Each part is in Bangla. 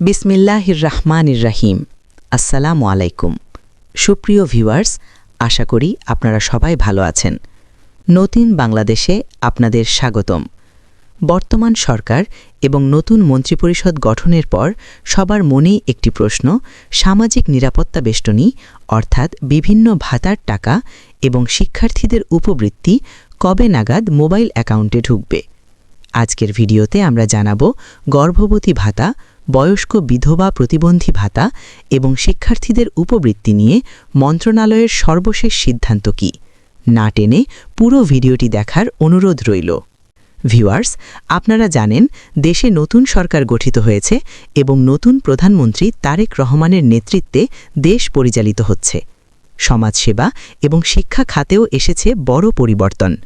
বিসমিল্লাহির রহমানির রাহিম আসসালামু আলাইকুম। সুপ্রিয় ভিউয়ার্স, আশা করি আপনারা সবাই ভালো আছেন। নতুন বাংলাদেশে আপনাদের স্বাগতম। বর্তমান সরকার এবং নতুন মন্ত্রিপরিষদ গঠনের পর সবার মনেই একটি প্রশ্ন, সামাজিক নিরাপত্তা বেষ্টনী, অর্থাৎ বিভিন্ন ভাতার টাকা এবং শিক্ষার্থীদের উপবৃত্তি কবে নাগাদ মোবাইল অ্যাকাউন্টে ঢুকবে? আজকের ভিডিওতে আমরা জানাব গর্ভবতী ভাতা বয়স্ক বিধবা প্রতিবন্ধী ভাতা এবং শিক্ষার্থীদের উপবৃত্তি নিয়ে মন্ত্রণালয়ের সর্বশেষ সিদ্ধান্ত কি? না টেনে পুরো ভিডিওটি দেখার অনুরোধ রইল। ভিউয়ার্স, আপনারা জানেন, দেশে নতুন সরকার গঠিত হয়েছে এবং নতুন প্রধানমন্ত্রী তারেক রহমানের নেতৃত্বে দেশ পরিচালিত হচ্ছে। সমাজসেবা এবং শিক্ষা খাতেও এসেছে বড় পরিবর্তন।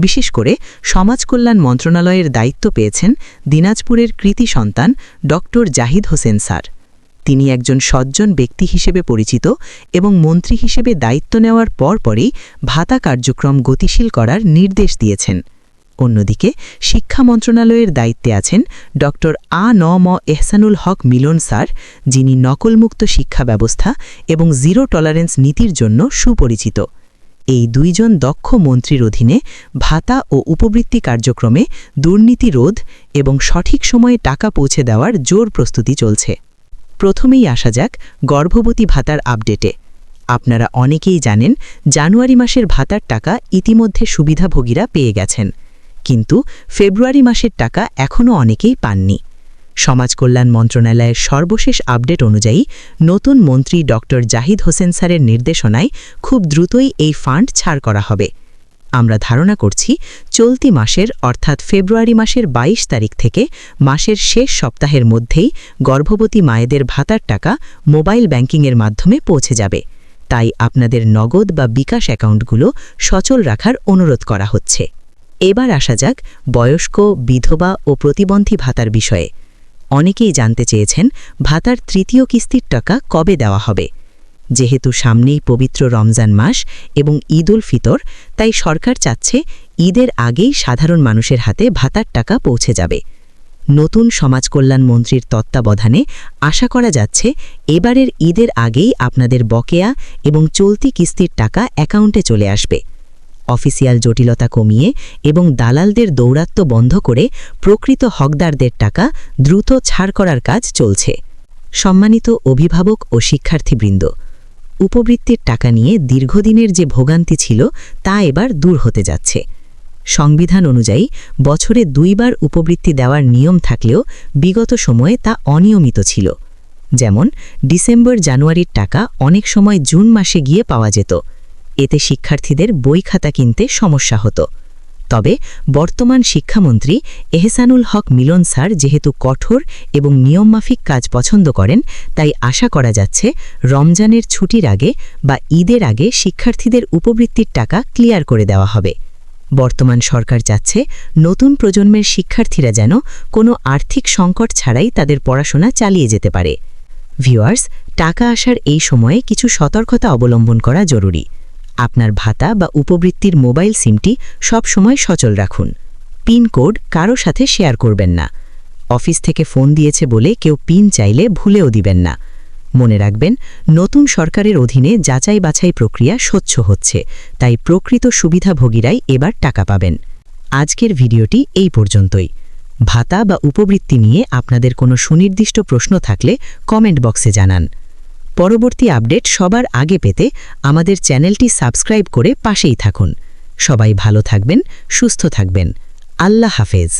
বিশেষ করে সমাজকল্যাণ মন্ত্রণালয়ের দায়িত্ব পেয়েছেন দিনাজপুরের কৃতি সন্তান ড জাহিদ হোসেন স্যার। তিনি একজন সজ্জন ব্যক্তি হিসেবে পরিচিত এবং মন্ত্রী হিসেবে দায়িত্ব নেওয়ার পরপরই ভাতা কার্যক্রম গতিশীল করার নির্দেশ দিয়েছেন। অন্যদিকে শিক্ষা মন্ত্রণালয়ের দায়িত্বে আছেন ড আ ন ম এহসানুল হক মিলন স্যার, যিনি নকলমুক্ত শিক্ষা ব্যবস্থা এবং জিরো টলারেন্স নীতির জন্য সুপরিচিত। এই দুইজন দক্ষ মন্ত্রীর অধীনে ভাতা ও উপবৃত্তি কার্যক্রমে দুর্নীতি রোধ এবং সঠিক সময়ে টাকা পৌঁছে দেওয়ার জোর প্রস্তুতি চলছে। প্রথমেই আসা যাক গর্ভবতী ভাতার আপডেটে। আপনারা অনেকেই জানেন, জানুয়ারি মাসের ভাতার টাকা ইতিমধ্যে সুবিধাভোগীরা পেয়ে গেছেন। কিন্তু ফেব্রুয়ারি মাসের টাকা এখনও অনেকেই পাননি। সমাজ কল্যাণ মন্ত্রণালয়ের সর্বশেষ আপডেট অনুযায়ী নতুন মন্ত্রী ড. জাহিদ হোসেন স্যারের নির্দেশনায় খুব দ্রুতই এই ফান্ড ছাড় করা হবে। আমরা ধারণা করছি চলতি মাসের অর্থাৎ ফেব্রুয়ারি মাসের ২২ তারিখ থেকে মাসের শেষ সপ্তাহের মধ্যেই গর্ভবতী মায়েদের ভাতার টাকা মোবাইল ব্যাংকিংয়ের মাধ্যমে পৌঁছে যাবে। তাই আপনাদের নগদ বা বিকাশ অ্যাকাউন্টগুলো সচল রাখার অনুরোধ করা হচ্ছে। এবার আসা যাক বয়স্ক, বিধবা ও প্রতিবন্ধী ভাতার বিষয়ে। অনেকেই জানতে চেয়েছেন ভাতার তৃতীয় কিস্তির টাকা কবে দেওয়া হবে। যেহেতু সামনেই পবিত্র রমজান মাস এবং ঈদ উল ফিতর, তাই সরকার চাচ্ছে ঈদের আগেই সাধারণ মানুষের হাতে ভাতার টাকা পৌঁছে যাবে। নতুন সমাজকল্যাণ মন্ত্রীর তত্ত্বাবধানে আশা করা যাচ্ছে এবারের ঈদের আগেই আপনাদের বকেয়া এবং চলতি কিস্তির টাকা অ্যাকাউন্টে চলে আসবে। অফিসিয়াল জটিলতা কমিয়ে এবং দালালদের দৌরাত্ম বন্ধ করে প্রকৃত হকদারদের টাকা দ্রুত ছাড় করার কাজ চলছে। সম্মানিত অভিভাবক ও শিক্ষার্থীবৃন্দ, উপবৃত্তির টাকা নিয়ে দীর্ঘদিনের যে ভোগান্তি ছিল তা এবার দূর হতে যাচ্ছে। সংবিধান অনুযায়ী বছরে দুইবার উপবৃত্তি দেওয়ার নিয়ম থাকলেও বিগত সময়ে তা অনিয়মিত ছিল। যেমন ডিসেম্বর জানুয়ারির টাকা অনেক সময় জুন মাসে গিয়ে পাওয়া যেত। এতে শিক্ষার্থীদের বই খাতা কিনতে সমস্যা হতো। তবে বর্তমান শিক্ষামন্ত্রী এহসানুল হক মিলন স্যার যেহেতু কঠোর এবং নিয়মমাফিক কাজ পছন্দ করেন, তাই আশা করা যাচ্ছে রমজানের ছুটির আগে বা ঈদের আগে শিক্ষার্থীদের উপবৃত্তির টাকা ক্লিয়ার করে দেওয়া হবে। বর্তমান সরকার চাচ্ছে নতুন প্রজন্মের শিক্ষার্থীরা যেন কোনো আর্থিক সংকট ছাড়াই তাদের পড়াশোনা চালিয়ে যেতে পারে। ভিউয়ার্স, টাকা আসার এই সময়ে কিছু সতর্কতা অবলম্বন করা জরুরি। আপনার ভাতা বা উপবৃত্তির মোবাইল সিমটি সব সময় সচল রাখুন। পিন কোড কারও সাথে শেয়ার করবেন না। অফিস থেকে ফোন দিয়েছে বলে কেউ পিন চাইলে ভুলেও দিবেন না। মনে রাখবেন, নতুন সরকারের অধীনে যাচাই বাছাই প্রক্রিয়া স্বচ্ছ হচ্ছে, তাই প্রকৃত সুবিধাভোগীরাই এবার টাকা পাবেন। আজকের ভিডিওটি এই পর্যন্তই। ভাতা বা উপবৃত্তি নিয়ে আপনাদের কোনো সুনির্দিষ্ট প্রশ্ন থাকলে কমেন্ট বক্সে জানান। পরবর্তী আপডেট সবার আগে পেতে আমাদের চ্যানেলটি সাবস্ক্রাইব করে পাশেই থাকুন। সবাই ভালো থাকবেন, সুস্থ থাকবেন। আল্লাহ হাফেজ।